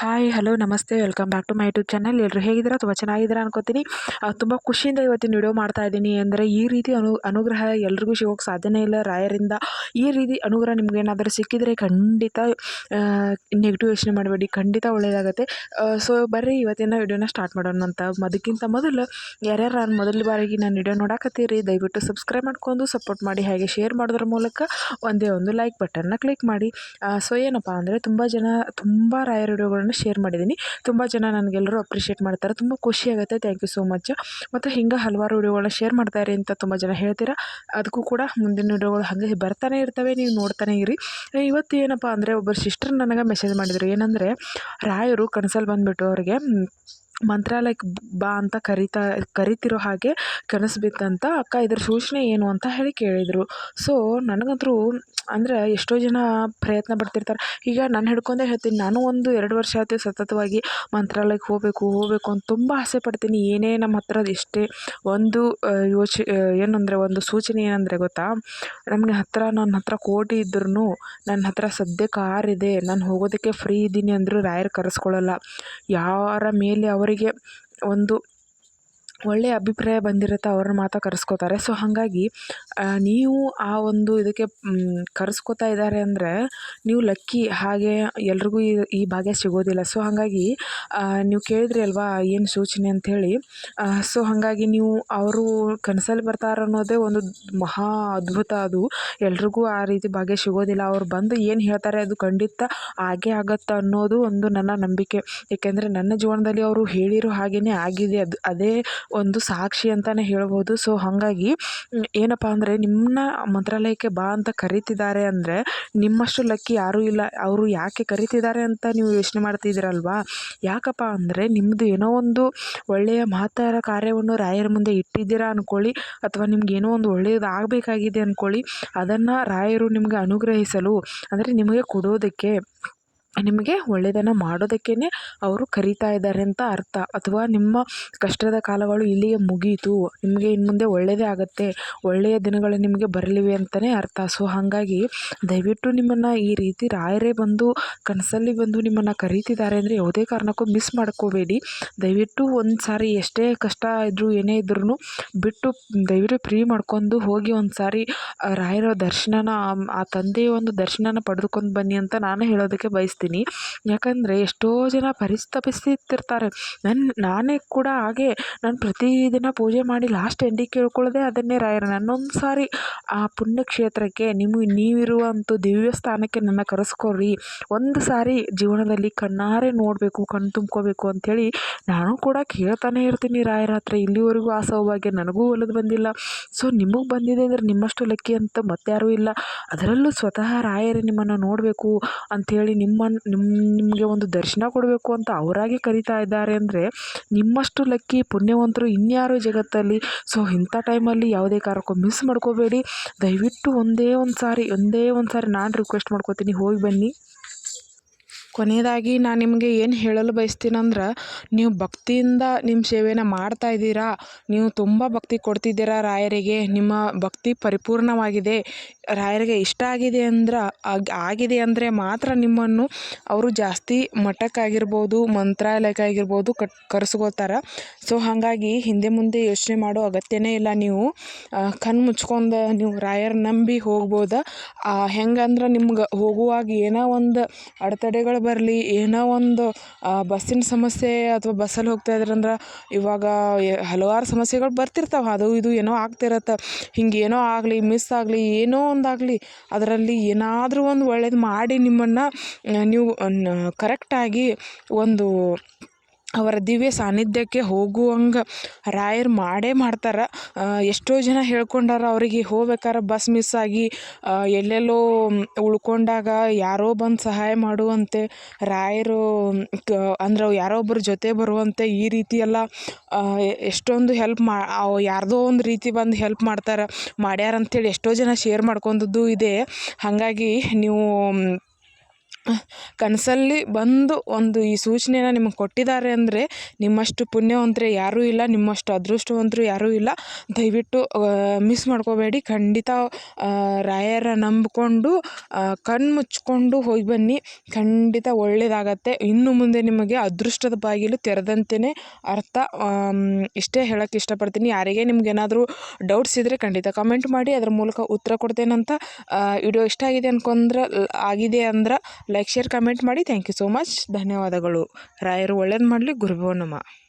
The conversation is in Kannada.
ಹಾಯ್ ಹಲೋ ನಮಸ್ತೆ. Welcome back to my YouTube channel ಎಲ್ಲರೂ ಹೇಗಿದ್ದೀರಾ? ತುಂಬ ಚೆನ್ನಾಗಿದ್ದೀರಾ ಅನ್ಕೋತೀನಿ. ತುಂಬ ಖುಷಿಯಿಂದ ಇವತ್ತಿನ ವಿಡಿಯೋ ಮಾಡ್ತಾ ಇದ್ದೀನಿ. ಅಂದರೆ ಈ ರೀತಿ ಅನು, ಅನುಗ್ರಹ ಎಲ್ರಿಗೂ ಸಿಗೋಕ್ಕೆ ಸಾಧ್ಯನೇ ಇಲ್ಲ. ರಾಯರಿಂದ ಈ ರೀತಿ ಅನುಗ್ರಹ ನಿಮ್ಗೇನಾದರೂ ಸಿಕ್ಕಿದರೆ ಖಂಡಿತ ನೆಗೆಟಿವ್ ಯೋಚನೆ ಮಾಡಬೇಡಿ. ಖಂಡಿತ ಒಳ್ಳೆಯದಾಗುತ್ತೆ ಸೊ ಬರ್ರಿ, ಇವತ್ತಿನ ವಿಡಿಯೋನ ಸ್ಟಾರ್ಟ್ ಮಾಡೋಣ ಅಂತ. ಅದಕ್ಕಿಂತ ಮೊದಲು ಯಾರ್ಯಾರು ನಾನು ಮೊದಲ ಬಾರಿಗೆ ನಾನು ವಿಡಿಯೋ ನೋಡಕತ್ತೀರಿ, ದಯವಿಟ್ಟು ಸಬ್ಸ್ಕ್ರೈಬ್ ಮಾಡ್ಕೊಂಡು ಸಪೋರ್ಟ್ ಮಾಡಿ. ಹಾಗೆ ಶೇರ್ ಮಾಡೋದ್ರ ಮೂಲಕ ಒಂದೇ ಒಂದು ಲೈಕ್ ಬಟನ್ನ ಕ್ಲಿಕ್ ಮಾಡಿ. ಸೊ ಏನಪ್ಪ ಅಂದರೆ ತುಂಬ ಜನ, ತುಂಬ ರಾಯರ್ ವಿಡಿಯೋಗಳನ್ನ ಶೇರ್ ಮಾಡಿದ್ದೀನಿ ತುಂಬ ಜನ ನನಗೆಲ್ಲರೂ ಅಪ್ರಿಷಿಯೇಟ್ ಮಾಡ್ತಾರೆ. ತುಂಬ ಖುಷಿ ಆಗುತ್ತೆ. ಥ್ಯಾಂಕ್ ಯು ಸೋ ಮಚ್ ಮತ್ತು ಹಿಂಗೆ ಹಲವಾರು ವಿಡಿಯೋಗಳನ್ನ ಶೇರ್ ಮಾಡ್ತಾರೆ ಅಂತ ತುಂಬ ಜನ ಹೇಳ್ತೀರಾ. ಅದಕ್ಕೂ ಕೂಡ ಮುಂದಿನ ವಿಡಿಯೋಗಳು ಹಾಗೆ ಬರ್ತಾನೆ ಇರ್ತವೆ. ನೀವು ನೋಡ್ತಾನೆ ಇರಿ. ಇವತ್ತು ಏನಪ್ಪ ಅಂದರೆ ಒಬ್ಬರು ಸಿಸ್ಟರ್ ನನಗೆ ಮೆಸೇಜ್ ಮಾಡಿದರು. ಏನಂದರೆ, ರಾಯರು ಕನಸಲ್ಲಿ ಬಂದುಬಿಟ್ಟು ಅವ್ರಿಗೆ ಮಂತ್ರಾಲಯಕ್ಕೆ ಬಾ ಅಂತ ಕರಿತಾ, ಕರಿತಿರೋ ಹಾಗೆ ಕನಸು ಬಿತ್ತಂತ ಅಕ್ಕ ಇದ್ರ ಸೂಚನೆ ಏನು ಅಂತ ಹೇಳಿ ಕೇಳಿದರು. ಸೊ ನನಗಂತೂ ಅಂದರೆ ಎಷ್ಟೋ ಜನ ಪ್ರಯತ್ನ ಪಡ್ತಿರ್ತಾರೆ. ಈಗ ನಾನು ಹಿಡ್ಕೊಂಡೇ ಹೇಳ್ತೀನಿ, ನಾನು ಒಂದು ಎರಡು ವರ್ಷ ಆಯಿತು ಸತತವಾಗಿ ಮಂತ್ರಾಲಯಕ್ಕೆ ಹೋಗಬೇಕು ಹೋಗಬೇಕು ಅಂತ ತುಂಬ ಆಸೆ ಪಡ್ತೀನಿ. ಏನೇ ನಮ್ಮ ಹತ್ರ ಎಷ್ಟೇ ಒಂದು ಯೋಚ ಏನಂದರೆ ಒಂದು ಸೂಚನೆ ಏನಂದರೆ ಗೊತ್ತಾ? ನಮಗೆ ಹತ್ತಿರ ನನ್ನ ಹತ್ರ ಕೋಟಿ ಇದ್ರೂ ನನ್ನ ಹತ್ರ ಸದ್ಯ ಕಾರ್ ಇದೆ, ನಾನು ಹೋಗೋದಕ್ಕೆ ಫ್ರೀ ಇದ್ದೀನಿ ಅಂದರೂ ರಾಯರ್ ಕರೆಸ್ಕೊಳ್ಳಲ್ಲ ಯಾರ ಮೇಲೆ ಅವರಿಗೆ ಒಂದು ಒಳ್ಳೆಯ ಅಭಿಪ್ರಾಯ ಬಂದಿರುತ್ತೆ ಅವ್ರನ್ನ ಮಾತ್ರ ಕರೆಸ್ಕೋತಾರೆ. ಸೊ ಹಾಗಾಗಿ ನೀವು ಆ ಒಂದು ಇದಕ್ಕೆ ಕರೆಸ್ಕೊತಾ ಇದ್ದಾರೆ ಅಂದರೆ ನೀವು ಲಕ್ಕಿ ಹಾಗೆ ಎಲ್ರಿಗೂ ಈ ಈ ಭಾಗ್ಯ ಸಿಗೋದಿಲ್ಲ. ಸೊ ಹಾಗಾಗಿ ನೀವು ಕೇಳಿದ್ರಿ ಅಲ್ವಾ ಏನು ಸೂಚನೆ ಅಂಥೇಳಿ ಸೊ ಹಾಗಾಗಿ ನೀವು ಅವರು ಕನಸಲ್ಲಿ ಬರ್ತಾರೆ ಅನ್ನೋದೇ ಒಂದು ಮಹಾ ಅದ್ಭುತ ಅದು. ಎಲ್ರಿಗೂ ಆ ರೀತಿ ಭಾಗ್ಯ ಸಿಗೋದಿಲ್ಲ. ಅವ್ರು ಬಂದು ಏನು ಹೇಳ್ತಾರೆ ಅದು ಖಂಡಿತ ಆಗೇ ಆಗತ್ತೆ ಅನ್ನೋದು ಒಂದು ನನ್ನ ನಂಬಿಕೆ. ಏಕೆಂದರೆ ನನ್ನ ಜೀವನದಲ್ಲಿ ಅವರು ಹೇಳಿರೋ ಹಾಗೆಯೇ ಆಗಿದೆ. ಅದು, ಅದೇ ಒಂದು ಸಾಕ್ಷಿ ಅಂತಲೇ ಹೇಳ್ಬೋದು. ಸೊ ಹಾಗಾಗಿ ಏನಪ್ಪ ಅಂದರೆ ನಿಮ್ಮನ್ನ ಮಂತ್ರಾಲಯಕ್ಕೆ ಬಾ ಅಂತ ಕರೀತಿದ್ದಾರೆ ಅಂದರೆ, ನಿಮ್ಮಷ್ಟು ಲಕ್ಕಿ ಯಾರೂ ಇಲ್ಲ. ಅವರು ಯಾಕೆ ಕರೀತಿದ್ದಾರೆ ಅಂತ ನೀವು ಯೋಚನೆ ಮಾಡ್ತಿದ್ದೀರಲ್ವಾ? ಯಾಕಪ್ಪ ಅಂದರೆ ನಿಮ್ಮದು ಏನೋ ಒಂದು ಒಳ್ಳೆಯ ಮಹತ್ತರ ಕಾರ್ಯವನ್ನು ರಾಯರ ಮುಂದೆ ಇಟ್ಟಿದ್ದೀರಾ ಅಂದ್ಕೊಳ್ಳಿ ಅಥವಾ ನಿಮ್ಗೆ ಏನೋ ಒಂದು ಒಳ್ಳೆಯದು ಆಗಬೇಕಾಗಿದೆ ಅಂದ್ಕೊಳ್ಳಿ ಅದನ್ನು ರಾಯರು ನಿಮಗೆ ಅನುಗ್ರಹಿಸಲು, ಅಂದರೆ ನಿಮಗೆ ಕೊಡೋದಕ್ಕೆ ನಿಮಗೆ ಒಳ್ಳೆಯದನ್ನು ಮಾಡೋದಕ್ಕೇ ಅವರು ಕರೀತಾ ಇದ್ದಾರೆ ಅಂತ ಅರ್ಥ. ಅಥವಾ ನಿಮ್ಮ ಕಷ್ಟದ ಕಾಲಗಳು ಇಲ್ಲಿಗೆ ಮುಗೀತು, ನಿಮಗೆ ಇನ್ನು ಮುಂದೆ ಒಳ್ಳೆಯದೇ ಆಗುತ್ತೆ, ಒಳ್ಳೆಯ ದಿನಗಳು ನಿಮಗೆ ಬರಲಿವೆ ಅಂತಲೇ ಅರ್ಥ. ಸೊ ಹಾಗಾಗಿ ದಯವಿಟ್ಟು ನಿಮ್ಮನ್ನು ಈ ರೀತಿ ರಾಯರೇ ಬಂದು, ಕನಸಲ್ಲಿ ಬಂದು ನಿಮ್ಮನ್ನು ಕರೀತಿದ್ದಾರೆ ಅಂದರೆ ಯಾವುದೇ ಕಾರಣಕ್ಕೂ ಮಿಸ್ ಮಾಡ್ಕೋಬೇಡಿ. ದಯವಿಟ್ಟು ಒಂದು ಸಾರಿ ಎಷ್ಟೇ ಕಷ್ಟ ಇದ್ದರೂ ಏನೇ ಇದ್ರೂ ಬಿಟ್ಟು ದಯವಿಟ್ಟು ಫ್ರೀ ಮಾಡ್ಕೊಂಡು ಹೋಗಿ ಒಂದು ಸಾರಿ ರಾಯರ ದರ್ಶನನ, ಆ- ತಂದೆಯ ಒಂದು ದರ್ಶನನ ಪಡೆದುಕೊಂಡು ಬನ್ನಿ ಅಂತ ನಾನು ಹೇಳೋದಕ್ಕೆ ಬಯಸ್ತೀನಿ. ಯಾಕಂದರೆ ಎಷ್ಟೋ ಜನ ಪರಿಸ್ತಪಿಸ್ತಿರ್ತಾರೆ. ನನ್ನ ನಾನೇ ಕೂಡ ಹಾಗೆ ನಾನು ಪ್ರತಿದಿನ ಪೂಜೆ ಮಾಡಿ ಲಾಸ್ಟ್ ಎಂಡಿಗೆ ಕೇಳ್ಕೊಳ್ಳೋದೇ ಅದನ್ನೇ ರಾಯರ. ನನ್ನೊಂದು ಸಾರಿ ಆ ಪುಣ್ಯಕ್ಷೇತ್ರಕ್ಕೆ ನಿಮಗೆ ನೀವಿರುವಂಥ ದಿವ್ಯ ಸ್ಥಾನಕ್ಕೆ ನನ್ನ ಕರೆಸ್ಕೊಳ್ರಿ ಒಂದು ಸಾರಿ ಜೀವನದಲ್ಲಿ ಕಣ್ಣಾರೆ ನೋಡಬೇಕು ಕಣ್ಣು ತುಂಬ್ಕೋಬೇಕು ಅಂಥೇಳಿ ನಾನು ಕೂಡ ಕೇಳ್ತಾನೆ ಇರ್ತೀನಿ ರಾಯರ ಹತ್ರ. ಇಲ್ಲಿವರೆಗೂ ಆ ಸೌಭಾಗ್ಯ ನನಗೂ ಒಲಿದು ಬಂದಿಲ್ಲ. ಸೊ ನಿಮಗೆ ಬಂದಿದೆ ಅಂದರೆ ನಿಮ್ಮಷ್ಟು ಲಕ್ಕಿ ಅಂತ ಮತ್ತಾರೂ ಇಲ್ಲ. ಅದರಲ್ಲೂ ಸ್ವತಃ ರಾಯರೇ ನಿಮ್ಮನ್ನು ನೋಡಬೇಕು ಅಂಥೇಳಿ ನಿಮ್ಮ ನಿಮ್ಮ ನಿಮಗೆ ಒಂದು ದರ್ಶನ ಕೊಡಬೇಕು ಅಂತ ಅವರಾಗೆ ಕರಿತಾ ಇದ್ದಾರೆ ಅಂದರೆ ನಿಮ್ಮಷ್ಟು ಲಕ್ಕಿ ಪುಣ್ಯವಂತರು ಇನ್ಯಾರು ಜಗತ್ತಲ್ಲಿ? ಸೊ ಇಂಥ ಟೈಮಲ್ಲಿ ಯಾವುದೇ ಕಾರಣಕ್ಕೂ ಮಿಸ್ ಮಾಡ್ಕೋಬೇಡಿ. ದಯವಿಟ್ಟು ಒಂದೇ ಒಂದು ಸಾರಿ ಒಂದೇ ಒಂದು ಸಾರಿ ನಾನು ರಿಕ್ವೆಸ್ಟ್ ಮಾಡ್ಕೋತೀನಿ. ಹೋಗಿ ಬನ್ನಿ. ಕೊನೆಯದಾಗಿ ನಾನು ನಿಮಗೆ ಏನು ಹೇಳಲು ಬಯಸ್ತೀನಂದ್ರೆ, ನೀವು ಭಕ್ತಿಯಿಂದ ನಿಮ್ಮ ಸೇವೆನ ಮಾಡ್ತಾ ಇದ್ದೀರಾ, ನೀವು ತುಂಬ ಭಕ್ತಿ ಕೊಡ್ತಿದ್ದೀರಾ ರಾಯರಿಗೆ, ನಿಮ್ಮ ಭಕ್ತಿ ಪರಿಪೂರ್ಣವಾಗಿದೆ, ರಾಯರಿಗೆ ಇಷ್ಟ ಆಗಿದೆ ಅಂದ್ರೆ, ಆಗ್- ಆಗಿದೆ ಅಂದರೆ ಮಾತ್ರ ನಿಮ್ಮನ್ನು ಅವರು ಜಾಸ್ತಿ ಮಠಕ್ಕಾಗಿರ್ಬೋದು, ಮಂತ್ರಾಲಯಕ್ಕಾಗಿರ್ಬೋದು ಕಟ್ ಕರೆಸ್ಕೋತಾರೆ ಸೊ ಹಾಗಾಗಿ ಹಿಂದೆ ಮುಂದೆ ಯೋಚನೆ ಮಾಡೋ ಅಗತ್ಯನೇ ಇಲ್ಲ ನೀವು. ಕಣ್ಣು ಮುಚ್ಕೊಂಡು ನೀವು ರಾಯರ ನಂಬಿ ಹೋಗ್ಬೋದು. ಹೆಂಗಂದ್ರೆ ನಿಮ್ಗೆ ಹೋಗುವಾಗ ಏನೋ ಒಂದು ಅಡೆತಡೆಗಳು ಬರಲಿ, ಏನೋ ಒಂದು ಬಸ್ಸಿನ ಸಮಸ್ಯೆ ಅಥವಾ ಬಸ್ಸಲ್ಲಿ ಹೋಗ್ತಾ ಇದ್ರಂದ್ರೆ ಇವಾಗ ಹಲವಾರು ಸಮಸ್ಯೆಗಳು ಬರ್ತಿರ್ತಾವೆ. ಅದು ಇದು ಏನೋ ಆಗ್ತಿರತ್ತೆ ಹಿಂಗೆ ಏನೋ ಆಗಲಿ, ಮಿಸ್ ಆಗಲಿ, ಏನೋ ಒಂದಾಗಲಿ ಅದರಲ್ಲಿ ಏನಾದರೂ ಒಂದು ಒಳ್ಳೇದು ಮಾಡಿ ನಿಮ್ಮನ್ನು ನೀವು ಕರೆಕ್ಟಾಗಿ ಒಂದು ಅವರ ದಿವ್ಯ ಸಾನ್ನಿಧ್ಯಕ್ಕೆ ಹೋಗುವಂಗೆ ರಾಯರು ಮಾಡೇ ಮಾಡ್ತಾರೆ. ಎಷ್ಟೋ ಜನ ಹೇಳ್ಕೊಂಡಾರ ಅವರಿಗೆ ಹೋಗ್ಬೇಕಾರೆ ಬಸ್ ಮಿಸ್ ಆಗಿ ಎಲ್ಲೆಲ್ಲೋ ಉಳ್ಕೊಂಡಾಗ ಯಾರೋ ಬಂದು ಸಹಾಯ ಮಾಡುವಂತೆ, ರಾಯರು ಅಂದ್ರೆ ಯಾರೋ ಒಬ್ಬರು ಜೊತೆ ಬರುವಂತೆ ಈ ರೀತಿ ಎಲ್ಲ ಎಷ್ಟೊಂದು ಹೆಲ್ಪ್ ಮಾ ಯಾರ್ದೋ ಒಂದು ರೀತಿ ಬಂದು ಹೆಲ್ಪ್ ಮಾಡ್ತಾರೆ. ಮಾಡ್ಯಾರ ಅಂಥೇಳಿ ಎಷ್ಟೋ ಜನ ಶೇರ್ ಮಾಡ್ಕೊಂಡದ್ದು ಇದೆ. ಹಾಗಾಗಿ ನೀವು ಕನಸಲ್ಲಿ ಬಂದು ಒಂದು ಈ ಸೂಚನೆನ ನಿಮಗೆ ಕೊಟ್ಟಿದ್ದಾರೆ ಅಂದರೆ ನಿಮ್ಮಷ್ಟು ಪುಣ್ಯವಂತರು ಯಾರೂ ಇಲ್ಲ, ನಿಮ್ಮಷ್ಟು ಅದೃಷ್ಟವಂತರು ಯಾರೂ ಇಲ್ಲ. ದಯವಿಟ್ಟು ಮಿಸ್ ಮಾಡ್ಕೋಬೇಡಿ. ಖಂಡಿತ ರಾಯರ ನಂಬಿಕೊಂಡು ಕಣ್ಣು ಮುಚ್ಕೊಂಡು ಹೋಗಿ ಬನ್ನಿ. ಖಂಡಿತ ಒಳ್ಳೆಯದಾಗತ್ತೆ ಇನ್ನು ಮುಂದೆ ನಿಮಗೆ ಅದೃಷ್ಟದ ಬಾಗಿಲು ತೆರೆದಂತೆಯೇ ಅರ್ಥ ಇಷ್ಟೇ ಹೇಳೋಕ್ಕೆ ಇಷ್ಟಪಡ್ತೀನಿ. ಯಾರಿಗೆ ನಿಮ್ಗೇನಾದರೂ ಡೌಟ್ಸ್ ಇದ್ದರೆ ಖಂಡಿತ ಕಮೆಂಟ್ ಮಾಡಿ. ಅದ್ರ ಮೂಲಕ ಉತ್ತರ ಕೊಡ್ತೇನಂತ ವಿಡಿಯೋ ಇಷ್ಟ ಆಗಿದೆ ಅನ್ಕೊಂಡ್ರೆ ಆಗಿದೆ ಅಂದ್ರೆ ಲೈಕ್ ಶೇರ್ ಕಮೆಂಟ್ ಮಾಡಿ. ಥ್ಯಾಂಕ್ ಯು ಸೋ ಮಚ್ ಧನ್ಯವಾದಗಳು. ರಾಯರು ಒಳ್ಳೇದು ಮಾಡಲಿ. ಗುರುಭೋ ನಮಃ.